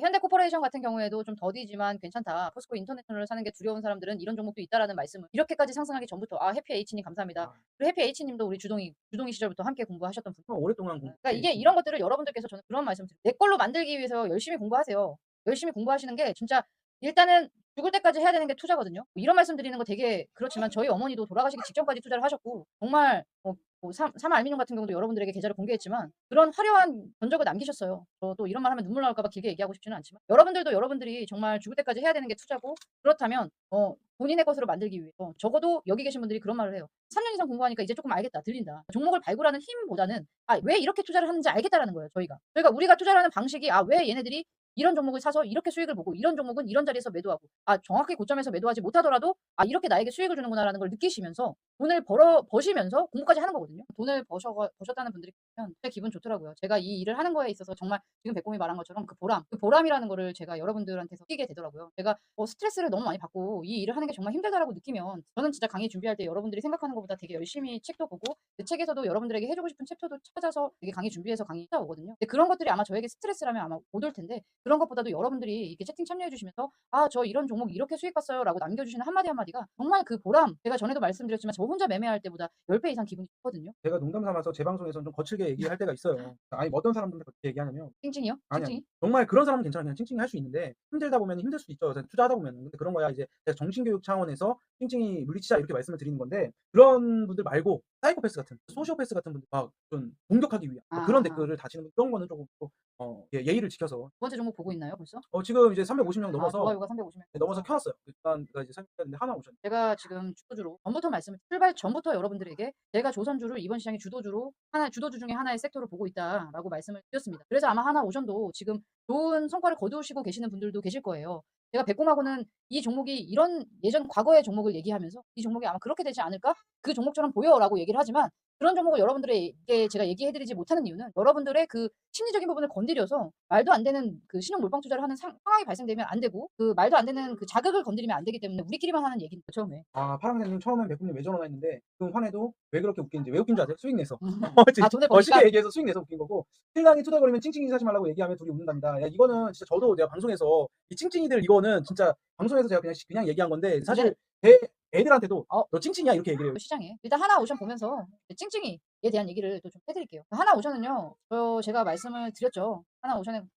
현대코퍼레이션 같은 경우에도 좀 더디지만 괜찮다. 포스코 인터내셔널 사는 게 두려운 사람들은 이런 종목도 있다라는 말씀을 이렇게까지 상승하기 전부터 아 해피 H님 감사합니다. 아. 그리고 해피 H님도 우리 주동이 주동이 시절부터 함께 공부하셨던 분. 정말 오랫동안 공 그러니까 이게 이런 것들을 여러분들께서 저는 그런 말씀 드려요. 내 걸로 만들기 위해서 열심히 공부하세요. 열심히 공부하시는 게 진짜 일단은 죽을 때까지 해야 되는 게 투자거든요. 이런 말씀 드리는 거 되게 그렇지만 저희 어머니도 돌아가시기 직전까지 투자를 하셨고 정말 뭐, 뭐 삼, 삼 알미늄 같은 경우도 여러분들에게 계좌를 공개했지만 그런 화려한 전적을 남기셨어요. 저또 이런 말 하면 눈물 나올까 봐 길게 얘기하고 싶지는 않지만 여러분들도 여러분들이 정말 죽을 때까지 해야 되는 게 투자고 그렇다면 어, 본인의 것으로 만들기 위해서 적어도 여기 계신 분들이 그런 말을 해요. 3년 이상 공부하니까 이제 조금 알겠다, 들린다. 종목을 발굴하는 힘보다는 아, 왜 이렇게 투자를 하는지 알겠다라는 거예요, 저희가. 그러니까 우리가 투자를 하는 방식이 아, 왜 얘네들이 이런 종목을 사서 이렇게 수익을 보고 이런 종목은 이런 자리에서 매도하고 아 정확히 고점에서 매도하지 못하더라도 아 이렇게 나에게 수익을 주는구나라는 걸 느끼시면서 돈을 벌어 버시면서 공부까지 하는 거거든요. 돈을 버셔 버셨다는 분들이 진짜 기분 좋더라고요. 제가 이 일을 하는 거에 있어서 정말 지금 백곰이 말한 것처럼 그 보람, 그 보람이라는 거를 제가 여러분들한테서 느끼게 되더라고요. 제가 어, 스트레스를 너무 많이 받고 이 일을 하는 게 정말 힘들다라고 느끼면 저는 진짜 강의 준비할 때 여러분들이 생각하는 것보다 되게 열심히 책도 보고 그 책에서도 여러분들에게 해주고 싶은 챕터도 찾아서 되게 강의 준비해서 강의 찾아오거든요. 근데 그런 것들이 아마 저에게 스트레스라면 아마 못 올 텐데 그런 것보다도 여러분들이 이렇게 채팅 참여해 주시면서 아 저 이런 종목 이렇게 수익 봤어요라고 남겨주시는 한마디 한마디가 정말 그 보람 제가 전에도 말씀드렸지만 저 혼자 매매할 때보다 10배 이상 기분이 좋거든요. 제가 농담 삼아서 제 방송에서는 좀 거칠게 얘기할 때가 있어요. 아니 어떤 사람들한테 그렇게 얘기하냐면 찡찡이요? 아니, 찡찡이? 정말 그런 사람은 괜찮아. 그냥 찡찡이 할 수 있는데 힘들다 보면 힘들 수도 있죠. 투자하다 보면. 근데 그런 거야 이제 정신교육 차원에서 찡찡이 물리치자 이렇게 말씀을 드리는 건데 그런 분들 말고 사이코패스 같은 소시오패스 같은 분들 막좀 공격하기 위한 뭐 그런 아. 댓글을 다시는 분 그런 거는 조금 또, 어, 예, 예의를 지켜서 두 번째 종목 보고 있나요 벌써? 어, 지금 이제 350명 아, 넘어서 좋아요가 350명. 네, 넘어서 켜놨어요. 일단 이제 상했는데 하나 오셨네. 제가 지금 주도주로 전부터 말씀을 출발 전부터 여러분들에게 제가 조선주를 이번 시장의 주도주로 하나 주도주 중에 하나의 섹터로 보고 있다라고 말씀을 드렸습니다. 그래서 아마 하나 오션도 지금 좋은 성과를 거두시고 계시는 분들도 계실 거예요. 제가 백곰하고는 이 종목이 이런 예전 과거의 종목을 얘기하면서 이 종목이 아마 그렇게 되지 않을까? 그 종목처럼 보여라고 얘기를 하지만 그런 종목을 여러분들에게 제가 얘기해드리지 못하는 이유는 여러분들의 그 심리적인 부분을 건드려서 말도 안 되는 그 신용 몰빵 투자를 하는 상, 상황이 발생되면 안 되고 그 말도 안 되는 그 자극을 건드리면 안 되기 때문에 우리끼리만 하는 얘기인 거죠 처음에. 아 파랑새님 처음엔 백군님 왜 전화 했는데 그 화내도 왜 그렇게 웃긴지 왜 웃긴 줄 아세요? 수익 내서. 아 돈을 어, 쉽게 버니까 얘기해서 수익 내서 웃긴 거고 신랑이 투덜거리면 찡찡이 사지 말라고 얘기하면 둘이 웃는답니다. 야, 이거는 진짜 저도 내가 방송에서 이 찡찡이들 이거는 진짜 방송에서 제가 그냥 그냥 얘기한 건데 사실 애, 애들한테도 어. 너 찡찡이야 이렇게 얘기를 해요. 시장에 일단 하나 오션 보면서 찡찡이에 대한 얘기를 또 좀 해드릴게요. 하나 오션은요, 저 제가 말씀을 드렸죠. 하나 오션에는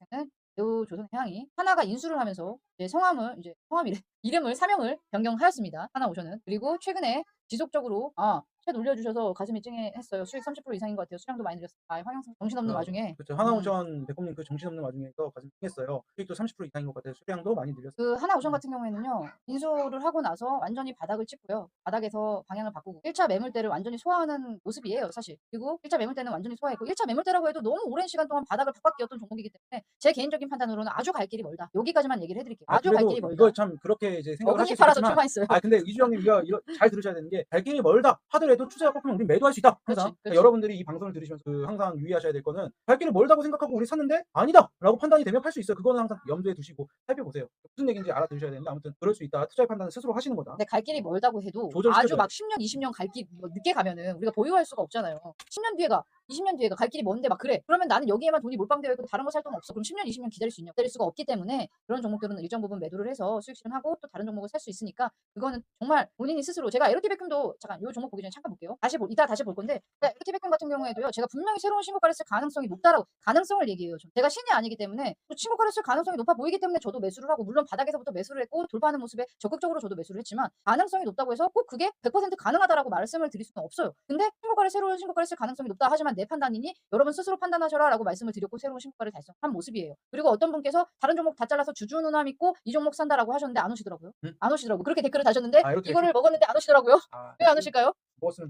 배우 조선 해양이 하나가 인수를 하면서 이제 성함을 이제 성함이래 이름을 사명을 변경하였습니다. 하나 오션은 그리고 최근에 지속적으로 아 챗 올려주셔서 가슴이 찡해했어요. 수익 30% 이상인 것 같아요. 수량도 많이 늘렸어요. 아 황영성 정신없는 어, 와중에 그렇죠. 하나오션 백곰님 그 정신없는 와중에서 가슴 찡했어요. 수익도 30% 이상인 것 같아요. 수량도 많이 늘렸어요. 그 하나 오션 같은 경우에는요 인수를 하고 나서 완전히 바닥을 찍고요 바닥에서 방향을 바꾸고 1차 매물대를 완전히 소화하는 모습이에요 사실 그리고 1차 매물대는 완전히 소화했고 1차 매물대라고 해도 너무 오랜 시간 동안 바닥을 박박기었던 종목이기 때문에 제 개인적인 판단으로는 아주 갈 길이 멀다 여기까지만 얘기를 해드릴게요 아, 아주 갈 길이 멀다 이거 참 그렇게 이제 생각을 있지만 출마했어요 아 근데 이주영님 이거, 잘 들으셔야 되는 게 발길이 멀다 하더라도 투자가 꺾이면 우리 매도할 수 있다. 항상. 그렇지, 그러니까 그렇지. 여러분들이 이 방송을 들으시면서 그 항상 유의하셔야 될 거는 발길이 멀다고 생각하고 우리 샀는데 아니다라고 판단이 되면 팔 수 있어요. 그거는 항상 염두에 두시고 살펴보세요. 무슨 얘기인지 알아들으셔야 되는데 아무튼 그럴 수 있다. 투자의 판단은 스스로 하시는 거다. 근데 갈 길이 멀다고 해도 아주 막 10년, 20년 갈 길, 뭐 늦게 가면은 우리가 보유할 수가 없잖아요. 10년 뒤에 가, 20년 뒤에 가, 갈 길이 먼데 막 그래. 그러면 나는 여기에만 돈이 몰빵되어 있고 다른 거 살 돈 없어. 그럼 10년, 20년 기다릴 수 있냐? 기다릴 수가 없기 때문에 그런 종목들은 일정 부분 매도를 해서 수익 실현하고 또 다른 종목을 살 수 있으니까 그거는 정말 본인이 스스로 제가 에로티 백금도 잠깐 요 종목 보기 전에 잠깐 볼게요. 다시 볼, 이따 다시 볼 건데 그러니까 에로티 백금 같은 경우에도요. 제가 분명히 새로운 신고가를 쓸 가능성이 높다라고 가능성을 얘기해요. 저는. 제가 신이 아니기 때문에 또 신고가를 쓸 가능성이 높아 보이기 때문에 저도 매수를 하고 물론 바닥에서부터 매수를 했고 돌파하는 모습에 적극적으로 저도 매수를 했지만 가능성이 높다고 해서 꼭 그게 100% 가능하다라고 말씀을 드릴 수는 없어요. 근데 신고가를 새로운 신고가를 쓸 가능성이 높다 하지만 내 판단이니 여러분 스스로 판단하셔라라고 말씀을 드렸고 새로운 신고가를 달성한 모습이에요. 그리고 어떤 분께서 다른 종목 다 잘라서 주주 누나 믿고 이 종목 산다라고 하셨는데 안 오시더라고요. 음? 안 오시더라고요. 그렇게 댓글을 다셨는데 아, 이렇게 이거를 먹었는데 안 오시더라고요. 아, 왜안 오실까요?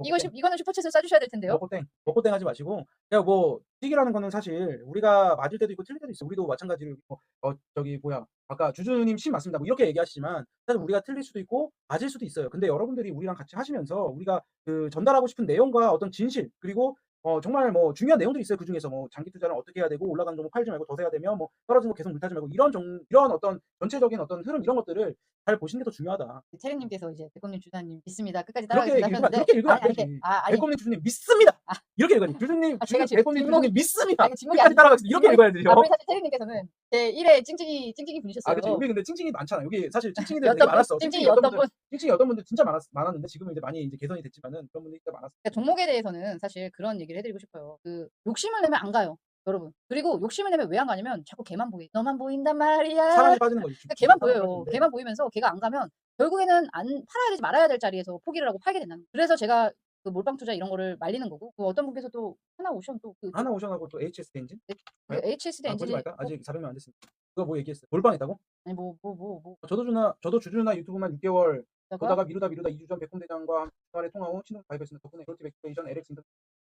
이거 시- 이거는 슈퍼챗을 싸주셔야 될 텐데요. 먹고 땡 먹고 땡 하지 마시고 그냥 뭐 튀기라는 거는 사실 우리가 맞을 때도 있고 틀릴 때도 있어 우리도 마찬가지로 뭐, 어 저기 뭐야 아까 주주님 신 맞습니다 뭐 이렇게 얘기하시지만 사실 우리가 틀릴 수도 있고 맞을 수도 있어요 근데 여러분들이 우리랑 같이 하시면서 우리가 그 전달하고 싶은 내용과 어떤 진실 그리고 어 정말 뭐 중요한 내용들이 있어요. 그 중에서 뭐 장기 투자는 어떻게 해야 되고 올라가는 종목 팔지 말고 더 사야 되며 뭐 떨어지는 거 계속 물타지 말고 이런 종 이런 어떤 전체적인 어떤 흐름 이런 것들을 잘 보시는 게 더 중요하다. 채령님께서 이제 백곰님 주사님 믿습니다. 끝까지 따라가겠습니다 그렇게 읽으면 안 되지. 아, 백곰님 주주님 믿습니다. 아. 이렇게 읽어야지. 아, 주주 지금 백곰님 주주님 믿습니다. 끝까지 따라가겠습니다. 이렇게 뒷목이- 읽어야 돼요. 아, 우리 사실 채령님께서는 제 1회 찡찡이 찡찡이 아, 분이셨어요. 그치. 여기 근데 찡찡이 많잖아. 여기 사실 찡찡이들 되게 많았어. 찡찡이 어떤 분. 찡찡이 어떤 분들 진짜 많았, 많았는데 지금은 이제 많이 이제 개선이 됐지만은 그런 분들이 진짜 많았어. 그러니까 종목에 대해서는 사실 그런 얘기 를 해드리고 싶어요. 그 욕심을 내면 안 가요, 여러분. 그리고 욕심을 내면 왜 안 가냐면 자꾸 걔만 보이. 너만 보인단 말이야. 사람이 빠지는 거지. 그러니까 걔만 보여요. 걔만 보이면서 걔가 안 가면 결국에는 안 팔아야 되지 말아야 될 자리에서 포기를 하고 팔게 된다는. 그래서 제가 그 몰빵 투자 이런 거를 말리는 거고 그 어떤 분께서 또 하나 오션 또 그 하나 오션하고 또 HS 엔진? 그 HSD 아, 엔진이 말까? 아직 400명 안 됐으니까. 그거 뭐 얘기했어요? 몰빵했다고? 아니 뭐 뭐 뭐 뭐 저도 주나 저도 주주나 유튜브만 6개월 가 보다가 미루다 미루다 2주 전 백곰대장과 주말에 통화 후 신용 가입했습니다. 덕분에 에로티 백스테이션 LX 인턴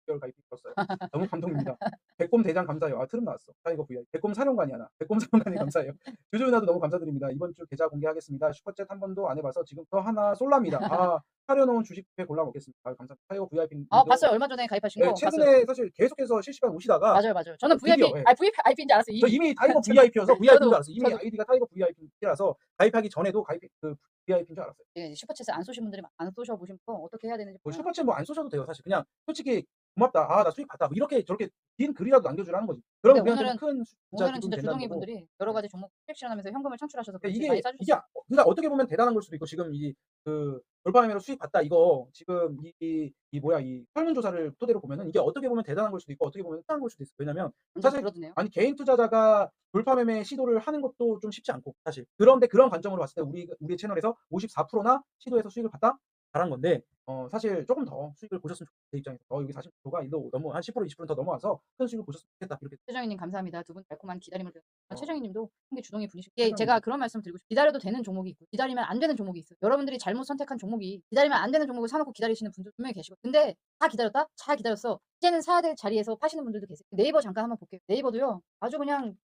6개월 가입했었어요. 너무 감동입니다. 백곰 대장 감사해요. 아 트름 나왔어. 타이거 VR. 백곰 사령관이 하나. 백곰 사령관이 감사해요. 주주나도 너무 감사드립니다. 이번 주 계좌 공개하겠습니다. 슈퍼챗 한 번도 안 해봐서 지금부터 하나 쏠랍니다. 아 사려놓은 주식 회 골라 먹겠습니다. 아, 감사합니다. 타이거 VIP. 아 봤어요. 얼마 전에 가입하신 네, 거 봤어요. 최근에 사실 계속해서 실시간 오시다가 맞아요, 맞아요. 저는 드디어, VIP, 예. 아 VIP인지 알았어요. 저 이미. 이미 타이거 VIP여서 VIP인 줄 알았어요. 이미 저도. 아이디가 타이거 VIP라서 가입하기 전에도 가입 그 VIP인 줄 알았어요. 예, 슈퍼챗을 안 쏘신 분들이 안 쏘셔 보신 분 어떻게 해야 되는지 뭐 슈퍼챗 뭐 안 쏘셔도 돼요. 사실 그냥 솔직히 고맙다. 아 나 수익 받다. 뭐 이렇게 저렇게 긴 글이라도 남겨주라는 거지. 그러면 근데 우리한테 큰 수- 진짜 오늘은 진짜 된다는 주둥이 거고. 분들이 여러 가지 종목 실현하면서 현금을 창출하셔서 그러니까 그렇지 이게 많이 이게 싸주셨어요. 아- 그러니까 어떻게 보면 대단한 걸 수도 있고 지금 이그 돌파매매로 수익 봤다 이거 지금 이, 이, 이 뭐야 이 설문조사를 토대로 보면은 이게 어떻게 보면 대단한 걸 수도 있고 어떻게 보면 특한 걸 수도 있어. 왜냐면 완전 사실 그러드네요. 아니 개인 투자자가 돌파매매 시도를 하는 것도 좀 쉽지 않고 사실 그런데 그런 관점으로 봤을 때 우리 우리 채널에서 54%나 시도해서 수익을 봤다 잘한 건데 어 사실 조금 더 수익을 보셨으면 좋겠다 제 입장에서 어 여기 40%가 일로 넘어 한 10% 20%더 넘어와서 큰 수익을 보셨으면 좋겠다 이렇게 최정희님 감사합니다. 두 분 달콤한 기다림을 드렸습니다. 어. 최정희님도 한개 주동이 분이시고 최정희님. 제가 그런 말씀 드리고 싶어요. 기다려도 되는 종목이 있고 기다리면 안 되는 종목이 있어요. 여러분들이 잘못 선택한 종목이 기다리면 안 되는 종목을 사놓고 기다리시는 분들 분명히 계시고 근데 다 기다렸다? 잘 기다렸어. 이제는 사야 될 자리에서 파시는 분들도 계세요. 네이버 잠깐 한번 볼게요. 네이버도요. 아주 그냥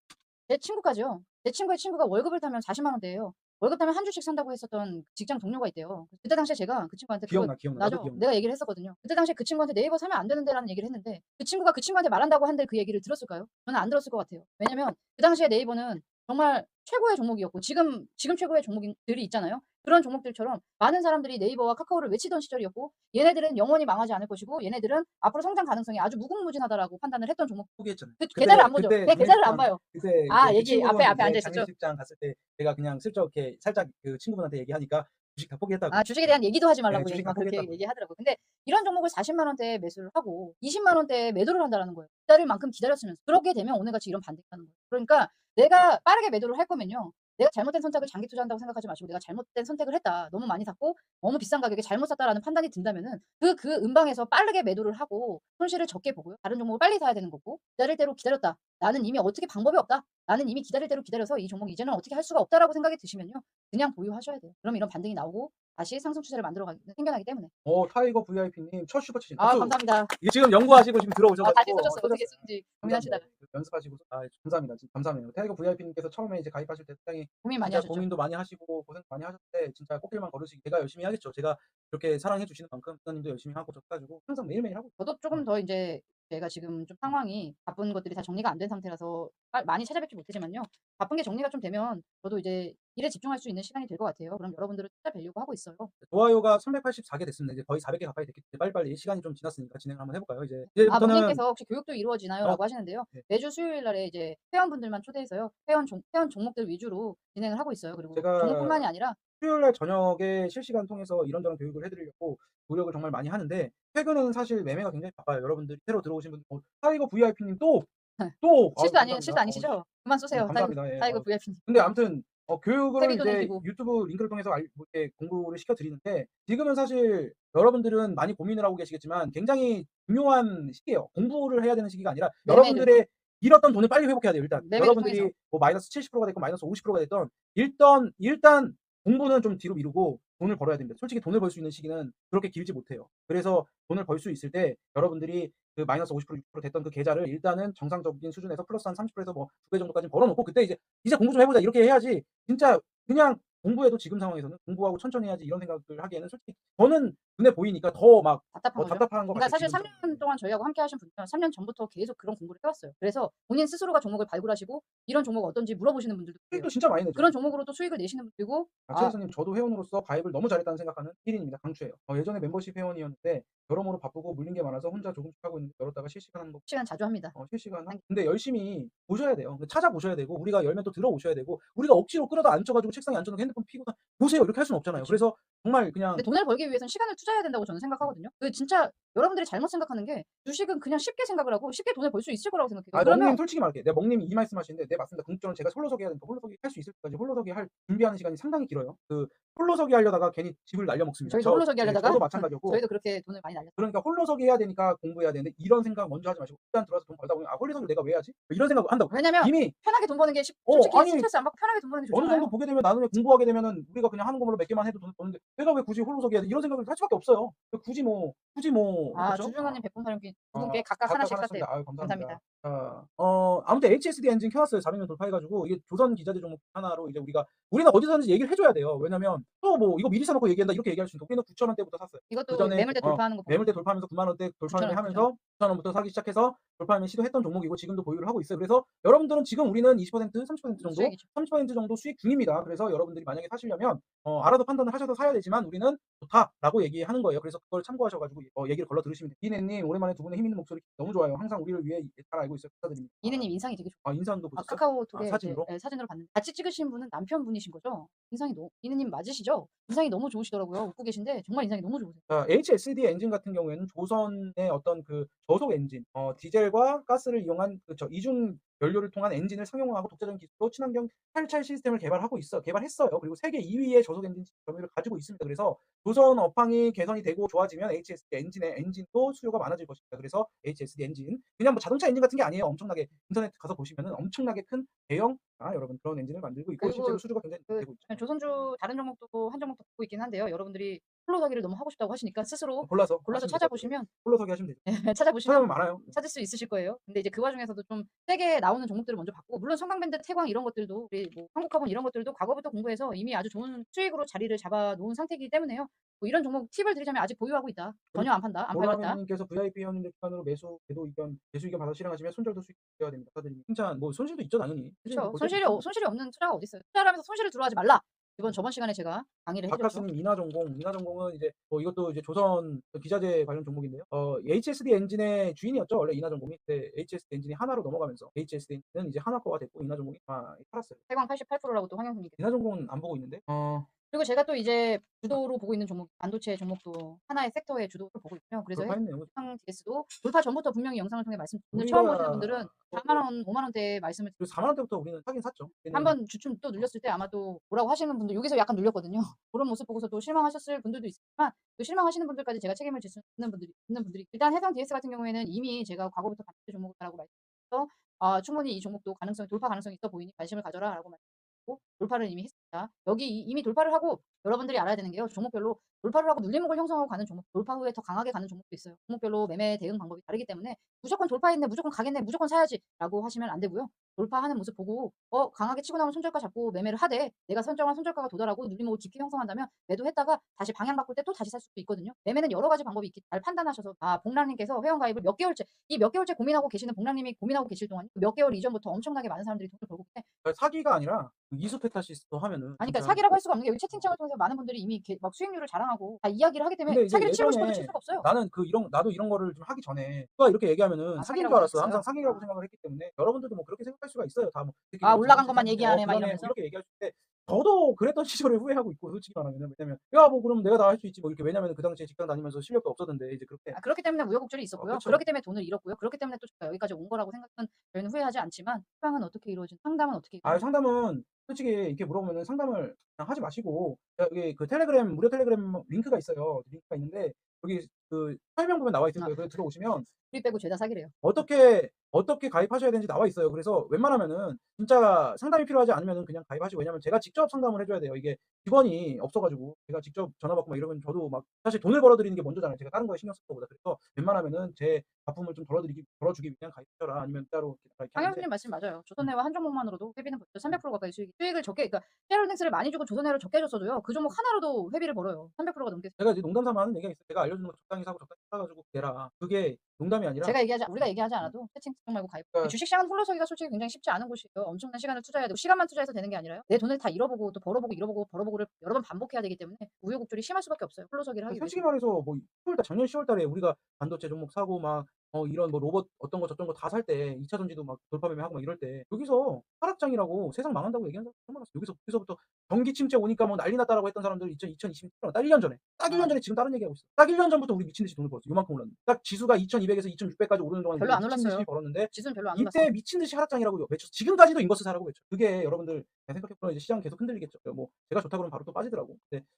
제 친구까지요. 제 친구의 친구가 월급을 타면 40만 원대예요. 월급 타면 한 주씩 산다고 했었던 직장 동료가 있대요. 그때 당시에 제가 그 친구한테 그거 기억나 기억나 나도 나죠. 기억나 내가 얘기를 했었거든요. 그때 당시에 그 친구한테 네이버 사면 안 되는데라는 얘기를 했는데 그 친구가 그 친구한테 말한다고 한들 그 얘기를 들었을까요? 저는 안 들었을 것 같아요. 왜냐면 그 당시에 네이버는 정말 최고의 종목이었고 지금 지금 최고의 종목들이 있잖아요. 그런 종목들처럼 많은 사람들이 네이버와 카카오를 외치던 시절이었고 얘네들은 영원히 망하지 않을 것이고 얘네들은 앞으로 성장 가능성이 아주 무궁무진하다라고 판단을 했던 종목. 포기했잖아요 그 그때- 계좌를 안 보죠. 그때 네, 계좌를 안 봐요. 그때 아, 그 얘기 앞에- 앞에 앉아 있었죠? 장례식장 갔을 때 제가 그냥 슬쩍 이렇게 살짝 그 친구분한테 얘기하니까 주식 다 포기했다고 아 주식에 대한 얘기도 하지 말라고 네, 다 그렇게 포기했다고. 얘기하더라고요. 근데 이런 종목을 40만 원대에 매수를 하고 20만 원대에 매도를 한다라는 거예요. 기다릴 만큼 기다렸으면서 그렇게 되면 오늘같이 이런 반등이 하는 거예요. 그러니까 내가 빠르게 매도를 할 거면요. 내가 잘못된 선택을 장기 투자한다고 생각하지 마시고 내가 잘못된 선택을 했다. 너무 많이 샀고 너무 비싼 가격에 잘못 샀다라는 판단이 든다면은 그그 음방에서 빠르게 매도를 하고 손실을 적게 보고요. 다른 종목을 빨리 사야 되는 거고 기다릴 대로 기다렸다. 나는 이미 어떻게 방법이 없다. 나는 이미 기다릴 대로 기다려서 이 종목 이제는 어떻게 할 수가 없다라고 생각이 드시면요. 그냥 보유하셔야 돼요. 그럼 이런 반등이 나오고 다시 상승 추세를 만들어 가기 생겨나기 때문에. 어 타이거 VIP님 첫 슈퍼챗 아 감사합니다. 이게 지금 연구하시고 지금 아, 들어오셔가지고 다시 쏘셨어. 어, 어떻게 쏘셨어요. 쓰는지 감사합니다. 고민하시다가 연습하시고 아 감사합니다. 진짜 감사해요. 타이거 VIP님께서 처음에 이제 가입하실 때 굉장히 고민 많이 하셨죠. 고민도 많이 하시고 고생 많이 하셨는데 진짜 꽃길만 걸으시기 제가 열심히 하겠죠. 제가 그렇게 사랑해 주시는 만큼 부장님도 열심히 하고 저까지고 항상 매일매일 하고 저도 조금 더 이제 제가 지금 좀 상황이 바쁜 것들이 다 정리가 안 된 상태라서 빨- 많이 찾아뵙지 못하지만요. 바쁜 게 정리가 좀 되면 저도 이제 일에 집중할 수 있는 시간이 될 것 같아요. 그럼 여러분들을 찾아뵈려고 하고 있어요. 좋아요가 384개 됐습니다. 이제 거의 400개 가까이 됐기 때문에 빨리빨리 시간이 좀 지났으니까 진행을 한번 해볼까요? 이제 아, 이제부터는 문님께서 혹시 교육도 이루어지나요? 어. 라고 하시는데요. 네. 매주 수요일 날에 이제 회원분들만 초대해서요. 회원, 종, 회원 종목들 위주로 진행을 하고 있어요. 그리고 제가 종목뿐만이 아니라 수요일 날 저녁에 실시간 통해서 이런저런 교육을 해드리려고 노력을 정말 많이 하는데 최근에는 사실 매매가 굉장히 바빠요. 여러분들이 새로 들어오신 분들 어, 타이거 VIP님 또 또 실수 아, 아니 실수 감사합니다. 아니시죠? 그만 쏘세요. 어, 타이거, 감사합니다. 예, 타이거 어, VIP님. 근데 아무튼 어, 교육을 이제 내시고. 유튜브 링크를 통해서 알, 뭐 이렇게 공부를 시켜드리는데 지금은 사실 여러분들은 많이 고민을 하고 계시겠지만 굉장히 중요한 시기예요. 공부를 해야 되는 시기가 아니라 매매를. 여러분들의 잃었던 돈을 빨리 회복해야 돼요. 일단 매매를 여러분들이 통해서. 뭐 마이너스 70%가 됐건 마이너스 50%가 됐던 일단 일단 공부는 좀 뒤로 미루고 돈을 벌어야 됩니다. 솔직히 돈을 벌 수 있는 시기는 그렇게 길지 못해요. 그래서 돈을 벌 수 있을 때 여러분들이 그 마이너스 50% 60% 됐던 그 계좌를 일단은 정상적인 수준에서 플러스 한 30%에서 뭐 두 배 정도까지 벌어놓고 그때 이제 이제 공부 좀 해보자 이렇게 해야지 진짜 그냥 공부해도 지금 상황에서는 공부하고 천천히 해야지 이런 생각을 하기에는 솔직히 저는 눈에 보이니까 더 막 답답한 어, 거죠. 답답한 것 그러니까 같아요. 사실 지금처럼. 3년 동안 저희하고 함께 하신 분들은 3년 전부터 계속 그런 공부를 해왔어요. 그래서 본인 스스로가 종목을 발굴하시고 이런 종목 어떤지 물어보시는 분들도. 수익도 진짜 많이 내죠. 그런 종목으로 또 수익을 내시는 분들이고 아, 아, 최 교수님 저도 회원으로서 가입을 너무 잘했다는 생각하는 1인입니다. 강추해요. 어, 예전에 멤버십 회원이었는데 여러모로 바쁘고 물린 게 많아서 혼자 조금씩 하고 있는데 열었다가 실시간 하는 거 시간 자주 합니다. 어, 실시간 한- 근데 열심히 보셔야 돼요. 찾아보셔야 되고 우리가 열면 또 들어오셔야 되고 우리가 억지로 끌어다 앉혀가지고 책상에 앉혀놓고 핸드폰 피고 보세요 이렇게 할 수는 없잖아요. 그렇죠. 그래서 정말 그냥 근데 돈을 벌기 위해서는 시간을 투자해야 된다고 저는 생각하거든요. 그 진짜 여러분들이 잘못 생각하는 게 주식은 그냥 쉽게 생각을 하고 쉽게 돈을 벌 수 있을 거라고 생각해요. 아, 그러면 멍님 솔직히 말할게. 내가 멍님이 이 말씀하시는데 네 맞습니다. 궁극적으로 제가 홀로서기 해야 되니까 홀로서기 할 수 있을 때까지 홀로서기 할 준비하는 시간이 상당히 길어요. 그 홀로서기 하려다가 괜히 집을 날려 먹습니다. 저희도 저- 홀로서기 네, 하려다가 저도 마찬가지였고 저희도 그렇게 돈을 많이 날렸어요. 그러니까 홀로서기 해야 되니까 공부해야 되는데 이런 생각 먼저 하지 마시고 일단 들어와서 돈 벌다 보면 아 홀로서기를 내가 왜 하지? 이런 생각 한다고. 왜냐면 이미 편하게 돈 버는 게 시- 어, 솔직히 아니, 스트레스 안 받고 편하게 돈 버는 게 어느 좋잖아요. 정도 보게 되면 나중에 공부하게 되면은 우리가 그냥 하는 거로 몇 개만 해도 돈을 버는데 내가 왜 굳이 홀로서기 해야 돼? 이런 생각을 할 수밖에 없어요. 굳이 뭐 굳이 뭐 아, 그렇죠? 주중원님 백분 사령기 두 어, 분께 각각 하나씩 샀대요. 아유, 감사합니다. 감사합니다. 자, 어, 아무튼 HSD 엔진 켜왔어요. 400명 돌파해가지고 이게 조선 기자재 종목 하나로 이제 우리가 우리는 어디서 샀는지 얘기를 해줘야 돼요. 왜냐면 또 뭐 이거 미리 사놓고 얘기한다 이렇게 얘기할 수 있는데 우리는 9천 원대부터 샀어요. 이것도 그전에 매물대 어, 돌파하는 거 보고 매물대 돌파하면서 9만 원대 돌파를 9,000원, 하면서 9천 원부터 사기 시작해서 돌파하면 시도했던 종목이고 지금도 보유를 하고 있어요. 그래서 여러분들은 지금 우리는 20% 30% 정도 수익이죠. 30% 정도 수익 중입니다. 그래서 여러분들이 만약에 사시려면 어, 알아도 판단을 하셔서 사야 되지만 우리는 좋다라고 얘기하는 거예요. 그래서 그걸 참고하셔가지고 어, 얘기를 걸러 들으시면 돼요. 이네님 오랜만에 두 분의 힘 있는 목소리 너무 좋아요. 항상 우리를 위해 잘 알고 있어요. 감사드립니다. 이네님 인상이 되게 좋아요. 아, 인상도 아, 보셨어요? 카카오톡에 아, 사진으로? 이제, 네, 사진으로 봤는데 같이 찍으신 분은 남편분이신 거죠? 인상이 너무 이네님 맞으시죠? 인상이 너무 좋으시더라고요. 웃고 계신데 정말 인상이 너무 좋으세요. 자, HSD 엔진 같은 경우에는 조선의 어떤 그 저속 엔진, 어, 디젤과 가스를 이용한 그저 이중 연료를 통한 엔진을 상용화하고 독자적인 기술로 친환경 탈찰 시스템을 개발하고 있어 개발했어요. 그리고 세계 2위의 저속 엔진 점유율을 가지고 있습니다. 그래서 조선 업황이 개선이 되고 좋아지면 HSD 엔진의 엔진도 수요가 많아질 것입니다. 그래서 HSD 엔진 그냥 뭐 자동차 엔진 같은 게 아니에요. 엄청나게 인터넷 가서 보시면은 엄청나게 큰 대형 아, 여러분 그런 엔진을 만들고 있고 그리고 실제로 수주가 굉장히 그 되고 있죠. 조선주 다른 종목도 한 종목 더 보고 있긴 한데요. 여러분들이 홀로서기를 너무 하고 싶다고 하시니까 스스로 골라서 골라서 되죠. 찾아보시면 홀로서기 하시면 되죠. 찾아보시면 찾아보면 많아요. 찾을 수 있으실 거예요. 근데 이제 그 와중에서도 좀 세게 나오는 종목들을 먼저 봤고 물론 성강밴드, 태광 이런 것들도 우리 뭐 한국화본 이런 것들도 과거부터 공부해서 이미 아주 좋은 수익으로 자리를 잡아 놓은 상태이기 때문에요. 뭐 이런 종목 팁을 드리자면 아직 보유하고 있다. 전혀 안 판다. 안 팔렸다. 보라매님께서 VIP 회원님들 기간으로 매수 매도 의견 매수 의견 받아 실행하시면 손절도 수익 되어야 됩니다. 사드립니다. 칭찬 뭐 손실도 있죠 당연히. 그렇죠. 손실이. 어- 손실이 없는 투자가 어디 있어요? 투자를 하면서 손실을 들어하지 말라. 이번 저번 시간에 제가 강의를 해드렸죠. 아카스님 인하전공 인하전공은 이제 뭐 이것도 이제 조선 그 기자재 관련 종목인데요. 어 HSD 엔진의 주인이었죠 원래 인하전공이. 근데 HSD 엔진이 하나로 넘어가면서 HSD 엔진은 이제 하나 거가 됐고 인하전공이 아 팔았어요. 태광 88%라고 또 황영수님께. 인하전공은 안 보고 있는데. 어 그리고 제가 또 이제 주도로 보고 있는 종목 반도체 종목도 하나의 섹터의 주도로 보고 있고요. 그래서 돌파했네요. 해상 DS도 돌파 전부터 분명히 영상을 통해 말씀. 오늘 처음 보시는 분들은 어, 4만 원, 5만 원대 말씀을 그리고 4만 원대부터 우리는 사긴 샀죠. 한번 주춤 또 눌렸을 때 아마 또 뭐라고 하시는 분들 여기서 약간 눌렸거든요. 그런 모습 보고서 또 실망하셨을 분들도 있지만 그 실망하시는 분들까지 제가 책임을 질 수 있는 분들이 있는 분들이 일단 해상 DS 같은 경우에는 이미 제가 과거부터 반도체 종목이라고 말씀드려서 아, 충분히 이 종목도 가능성 돌파 가능성이 있어 보이니 관심을 가져라라고 말씀드리고 돌파를 이미 했습니다. 여기 이- 이미 돌파를 하고 여러분들이 알아야 되는 게요. 종목별로 돌파를 하고 눌림목을 형성하고 가는 종목, 돌파 후에 더 강하게 가는 종목도 있어요. 종목별로 매매 대응 방법이 다르기 때문에 무조건 돌파했네, 무조건 가겠네, 무조건 사야지라고 하시면 안 되고요. 돌파하는 모습 보고 어 강하게 치고 나면 손절가 잡고 매매를 하되 내가 선정한 손절가가 도달하고 눌림목을 깊게 형성한다면 매도했다가 다시 방향 바꿀 때 또 다시 살 수도 있거든요. 매매는 여러 가지 방법이 있기 잘 판단하셔서 아 봉랑님께서 회원 가입을 몇 개월째 이 몇 개월째 고민하고 계시는 봉랑님이 고민하고 계실 동안 몇 개월 이전부터 엄청나게 많은 사람들이 돈을 벌고 있는데 사기가 아니라 이수 페타시스도 하면은 아니 그러니까 진짜 사기라고 할 수가 없는 게 여기 채팅창을 통해서 많은 분들이 이미 게- 막 수익률을 자랑하고 다 이야기를 하기 때문에 근데 이제 사기를 치고 싶어도 칠 예전에 수가 없어요. 나는 그 이런 나도 이런 거를 좀 하기 전에 누가 이렇게 얘기하면은 아, 사기인 사기라고 줄 알았어. 항상 사기라고 아. 생각을 했기 때문에 여러분들도 뭐 그렇게 생각할 수가 있어요. 다뭐 아, 올라간 것만 얘기하네, 막 이러면서. 이렇게 얘기할 수 있는데 저도 그랬던 시절을 후회하고 있고 솔직히 말하면은 왜냐면 야 뭐 그럼 내가 다 할 수 있지 뭐 이렇게 왜냐면 그 당시에 직장 다니면서 실력도 없었는데 이제 그렇게 아, 그렇기 때문에 우여곡절이 있었고요. 그쵸. 그렇기 때문에 돈을 잃었고요. 그렇기 때문에 또 여기까지 온 거라고 생각은 저희는 후회하지 않지만 수강은 어떻게 이루어진 상담은 어떻게 아 이루어진 상담은 솔직히 이렇게 물어보면은 상담을 그냥 하지 마시고 여기 그 텔레그램 무료 텔레그램 링크가 있어요. 링크가 있는데 여기 그 설명 보면 나와 있을 아. 거예요. 그래서 들어오시면 우리 빼고 죄다 사기래요. 어떻게 어떻게 가입하셔야 되는지 나와 있어요. 그래서 웬만하면은 진짜 상담이 필요하지 않으면은 그냥 가입하시고 왜냐면 제가 직접 상담을 해줘야 돼요. 이게 직원이 없어가지고 제가 직접 전화 받고 막 이러면 저도 막 사실 돈을 벌어들이는 게 먼저잖아요. 제가 다른 거에 신경 쓸 거보다 그래서 웬만하면은 제 바쁨을 좀 덜어드리기 덜어주기 위한 가입하셔라 아니면 따로 이렇게 하는데 황영수님 말씀 맞아요. 조선내와 한 종목만으로도 회비는 벌써 300% 가까이 수익이 수익을 적게 그러니까 쉐어홀딩스를 많이 주고 조선해를 적게 줬어도요. 그 종목 하나로도 회비를 벌어요. 300%가 넘게. 제가 이제 농담 삼아 하는 얘기가 있어요. 제가 알려주는 거 적당히 사고 적당히 사 가지고 내라. 그게 농담이 아니라 제가 얘기하지 우리가 얘기하지 않아도 채팅 청 말고 가입. 그러니까 주식시장은 홀로 서기가 솔직히 굉장히 쉽지 않은 곳이에요. 엄청난 시간을 투자해야 되고 시간만 투자해서 되는 게 아니라요. 내 돈을 다 잃어보고 또 벌어보고 잃어보고 벌어보고를 여러 번 반복해야 되기 때문에 우여곡절이 심할 수밖에 없어요. 홀로 서기를 하기 위해서. 솔직히 말해서 뭐 10월 달 작년 10월 달에 우리가 반도체 종목 사고 막 어 이런 뭐 로봇 어떤 거 저떤 거 다 살 때 2차 전지도 막 돌파 매매하고 막 이럴 때 여기서 하락장이라고 세상 망한다고 얘기하는 사람 만났어요. 여기서 여기서부터 경기 침체 오니까 뭐 난리 났다라고 했던 사람들 2000 2020딱 1년 전에 딱 1년 전에 지금 다른 얘기하고 있어. 딱 1년 전부터 우리 미친 듯이 돈을 벌었어. 요만큼 올랐는데. 딱 지수가 2200에서 2600까지 오르는 동안 별로 안 올랐어요. 벌었는데 지수는 별로 안 이때 올랐어요. 미친 듯이 하락장이라고 외쳤어. 지금까지도 인버스 사라고 외쳐. 그게 여러분들 제가 생각해 보면 이제 시장 계속 흔들리겠죠. 뭐 제가 좋다 그러면 바로 또 빠지더라고. 근데 뭐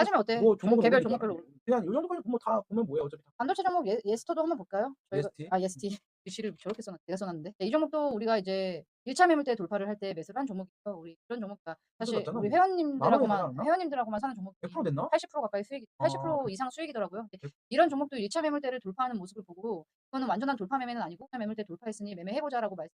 빠지면 어때? 뭐 종- 종목은 개별 종목별로. 그냥 요 정도까지 보면 다 보면 뭐야 어차피 다 반도체 종목 예, 예스터도 한번 볼까요? 저희가 EST? 아 예스티 글씨를 저렇게 써놨 내가 써놨는데 네, 이 종목도 우리가 이제 1차 매물대 돌파를 할 때 매수를 한 종목이죠. 우리 이런 종목다 사실 맞잖아, 우리 뭐. 만 원에 사지 회원님들하고만? 회원님들하고만 사는 종목 100% 됐나? 80% 가까이 수익이 80% 아, 이상 수익이더라고요. 근데 백- 이런 종목도 1차 매물대를 돌파하는 모습을 보고 이거는 완전한 돌파 매매는 아니고 1차 매물대 돌파했으니 매매해보자라고 말씀.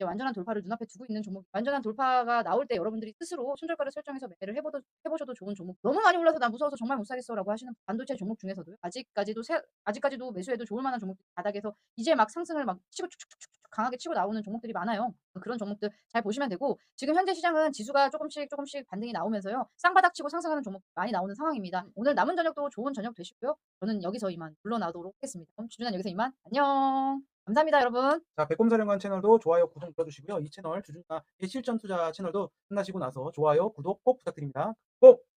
완전한 돌파를 눈앞에 두고 있는 종목, 완전한 돌파가 나올 때 여러분들이 스스로 손절가를 설정해서 매매를 해보도, 해보셔도 좋은 종목. 너무 많이 올라서 나 무서워서 정말 못 사겠어 라고 하시는 반도체 종목 중에서도 아직까지도 세, 아직까지도 매수해도 좋을 만한 종목들이 바닥에서 이제 막 상승을 막 치고 축축축축 강하게 치고 나오는 종목들이 많아요. 그런 종목들 잘 보시면 되고 지금 현재 시장은 지수가 조금씩 조금씩 반등이 나오면서요. 쌍바닥 치고 상승하는 종목 많이 나오는 상황입니다. 오늘 남은 저녁도 좋은 저녁 되시고요. 저는 여기서 이만 물러나도록 하겠습니다. 그럼 주주는 여기서 이만 안녕. 감사합니다, 여러분. 자, 백곰사령관 채널도 좋아요, 구독 눌러주시고요. 이 채널 주준아 실전 투자 채널도 끝나시고 나서 좋아요, 구독 꼭 부탁드립니다. 꼭!